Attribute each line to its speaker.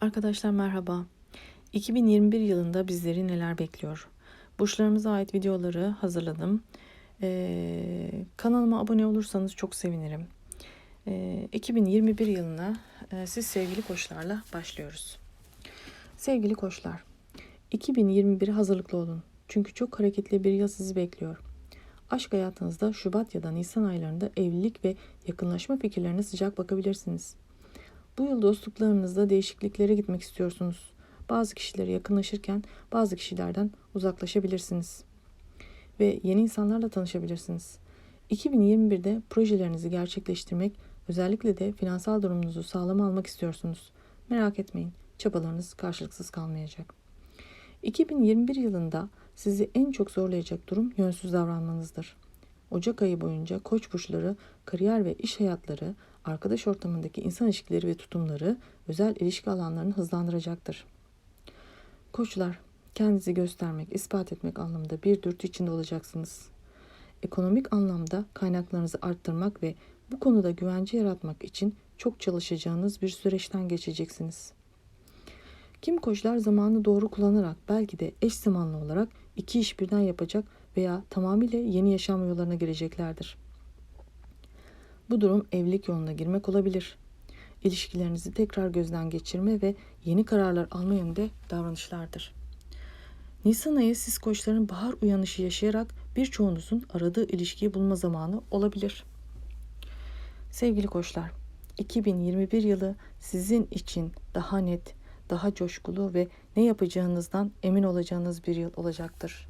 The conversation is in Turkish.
Speaker 1: Arkadaşlar merhaba. 2021 yılında bizleri neler bekliyor? Burçlarımıza ait videoları hazırladım. Ee, kanalıma abone olursanız çok sevinirim. Ee, 2021 yılına e, siz sevgili koçlarla başlıyoruz. Sevgili koçlar, 2021'e hazırlıklı olun. Çünkü çok hareketli bir yıl sizi bekliyor. Aşk hayatınızda Şubat ya da Nisan aylarında evlilik ve yakınlaşma fikirlerine sıcak bakabilirsiniz. Bu yıl dostluklarınızda değişikliklere gitmek istiyorsunuz. Bazı kişilere yakınlaşırken bazı kişilerden uzaklaşabilirsiniz. Ve yeni insanlarla tanışabilirsiniz. 2021'de projelerinizi gerçekleştirmek, özellikle de finansal durumunuzu sağlam almak istiyorsunuz. Merak etmeyin, çabalarınız karşılıksız kalmayacak. 2021 yılında sizi en çok zorlayacak durum yönsüz davranmanızdır. Ocak ayı boyunca koç burçları kariyer ve iş hayatları, arkadaş ortamındaki insan ilişkileri ve tutumları özel ilişki alanlarını hızlandıracaktır. Koçlar, kendinizi göstermek, ispat etmek anlamında bir dürtü içinde olacaksınız. Ekonomik anlamda kaynaklarınızı arttırmak ve bu konuda güvence yaratmak için çok çalışacağınız bir süreçten geçeceksiniz. Kim koçlar zamanı doğru kullanarak belki de eş zamanlı olarak iki iş birden yapacak veya tamamıyla yeni yaşam yollarına gireceklerdir. Bu durum evlilik yoluna girmek olabilir. İlişkilerinizi tekrar gözden geçirme ve yeni kararlar alma yönünde davranışlardır. Nisan ayı siz koçların bahar uyanışı yaşayarak birçoğunuzun aradığı ilişkiyi bulma zamanı olabilir. Sevgili koçlar, 2021 yılı sizin için daha net, daha coşkulu ve ne yapacağınızdan emin olacağınız bir yıl olacaktır.